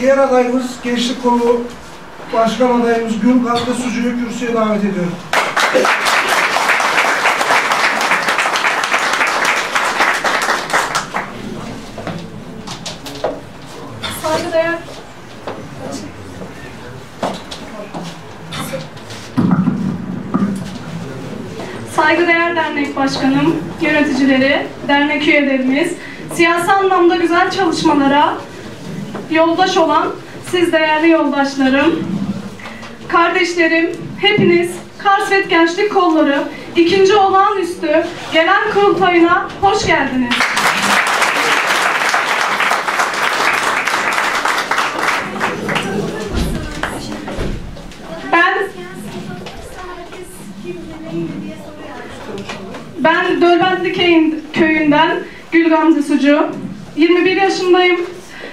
Diğer adayımız Gençlik Kolu Başkan adayımız Gül Gamze Sucu'yu kürsüye davet ediyorum. Saygıdeğer Saygıdeğer Dernek Başkanım, yöneticileri, dernek üyelerimiz, siyasi anlamda güzel çalışmalara yoldaş olan siz değerli yoldaşlarım, kardeşlerim, hepiniz Karsvet Gençlik Kolları ikinci olağanüstü gelen kurultayına hoş geldiniz. Ben Ben Dölbentli köyün- köyünden Gül Gamze Sucu. 21 yaşındayım.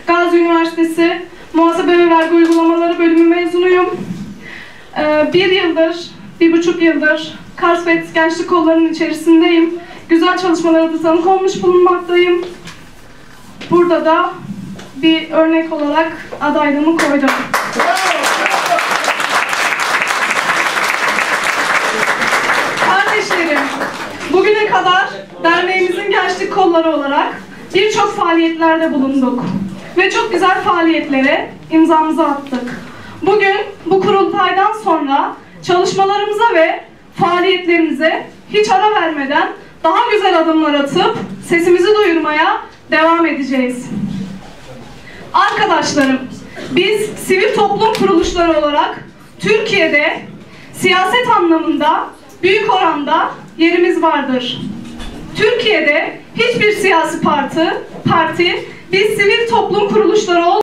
Gazi Üniversitesi Muhasebe ve Vergi Uygulamaları bölümü mezunuyum. Ee, bir yıldır, bir buçuk yıldır Karsvet Gençlik Kolları'nın içerisindeyim. Güzel çalışmalara da tanık olmuş bulunmaktayım. Burada da bir örnek olarak adaylığımı koydum. Kardeşlerim, bugüne kadar derneğimizin gençlik kolları olarak birçok faaliyetlerde bulunduk. Ve çok güzel faaliyetlere imzamızı attık. Bugün bu kurultaydan sonra çalışmalarımıza ve faaliyetlerimize hiç ara vermeden daha güzel adımlar atıp sesimizi duyurmaya devam edeceğiz. Arkadaşlarım, biz sivil toplum kuruluşları olarak Türkiye'de siyaset anlamında büyük oranda yerimiz vardır. Türkiye'de hiçbir siyasi parti, parti biz sivil toplum kuruluşları olduğumuz